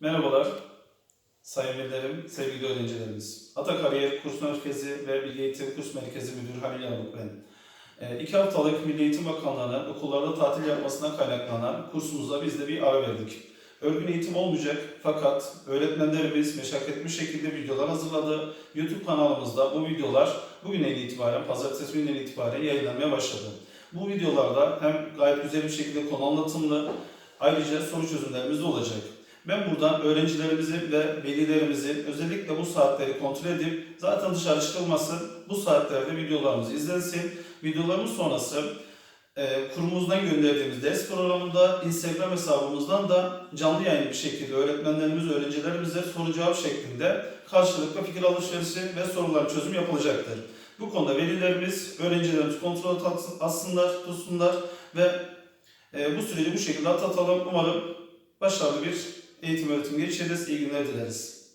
Merhabalar, sayın velilerim, sevgili öğrencilerimiz. Ata Kariyer Kurs Merkezi ve Milli Eğitim Kurs Merkezi Müdürü Halil Yanık ben. E, iki haftalık Milli Eğitim Bakanlığı'nın okullarda tatil yapmasına kaynaklanan kursumuzda biz de bir ara verdik. Örgün eğitim olmayacak fakat öğretmenlerimiz meşakkatli şekilde videolar hazırladı. YouTube kanalımızda bu videolar bugünden itibaren, pazartesi günden itibaren yayınlanmaya başladı. Bu videolarda hem gayet güzel bir şekilde konu anlatımlı, ayrıca soru çözümlerimiz de olacak. Ben buradan öğrencilerimizi ve velilerimizi özellikle bu saatleri kontrol edip zaten dışarı çıkılmasın, bu saatlerde videolarımız izlensin. Videolarımız sonrası e, kurumumuzdan gönderdiğimiz ders programında, Instagram hesabımızdan da canlı yayın bir şekilde öğretmenlerimiz, öğrencilerimize soru cevap şeklinde karşılıklı fikir alışverişi ve sorular çözüm yapılacaktır. Bu konuda velilerimiz, öğrencilerimiz kontrol alsınlar, tutsunlar ve e, bu süreci bu şekilde atlatalım. Umarım başarılı bir eğitim öğretim geçiririz. İyi günler dileriz.